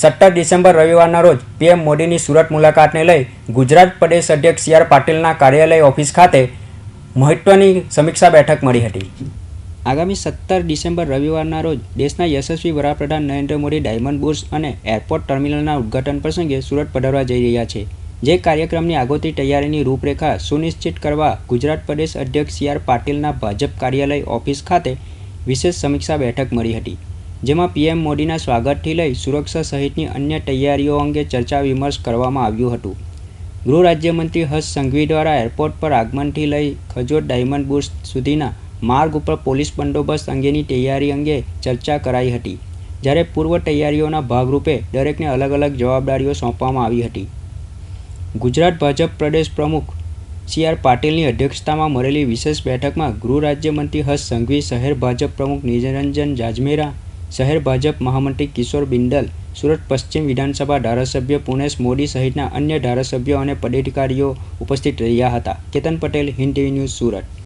સત્તર ડિસેમ્બર રવિવારના રોજ પીએમ મોદીની સુરત મુલાકાતને લઈ ગુજરાત પ્રદેશ અધ્યક્ષ સી આર પાટીલના કાર્યાલય ઓફિસ ખાતે મહત્વની સમીક્ષા બેઠક મળી હતી. આગામી સત્તર ડિસેમ્બર રવિવારના રોજ દેશના યશસ્વી વડાપ્રધાન નરેન્દ્ર મોદી ડાયમંડ બુર્સ અને એરપોર્ટ ટર્મિનલના ઉદ્ઘાટન પ્રસંગે સુરત પધારવા જઈ રહ્યા છે. જે કાર્યક્રમની આગોતરી તૈયારીની રૂપરેખા સુનિશ્ચિત કરવા ગુજરાત પ્રદેશ અધ્યક્ષ સી આર પાટીલના ભાજપ કાર્યાલય ઓફિસ ખાતે વિશેષ સમીક્ષા બેઠક મળી હતી. જેમાં પીએમ મોદીના સ્વાગતથી લઈ સુરક્ષા સહિતની અન્ય તૈયારીઓ અંગે ચર્ચા વિમર્શ કરવામાં આવ્યું હતું. ગૃહ રાજ્યમંત્રી હર્ષ સંઘવી દ્વારા એરપોર્ટ પર આગમનથી લઈ ખજોર ડાયમંડ બુર્સ સુધીના માર્ગ ઉપર પોલીસ બંદોબસ્ત અંગેની તૈયારી અંગે ચર્ચા કરાઈ હતી. જ્યારે પૂર્વ તૈયારીઓના ભાગરૂપે દરેકને અલગ અલગ જવાબદારીઓ સોંપવામાં આવી હતી. ગુજરાત ભાજપ પ્રદેશ પ્રમુખ સી આર પાટીલની અધ્યક્ષતામાં મળેલી વિશેષ બેઠકમાં ગૃહ રાજ્યમંત્રી હર્ષ સંઘવી, શહેર ભાજપ પ્રમુખ નિરંજન જાજમેરા શહેર ભાજપ મહામંત્રી કિશોર બિંડલ સુરત પશ્ચિમ વિધાનસભા ધારાસભ્ય પુનેશ મોદી સહિતના અન્ય ધારાસભ્યો અને પદાધિકારીઓ ઉપસ્થિત રહ્યા હતા. Ketan Patel, Hind TV news Surat.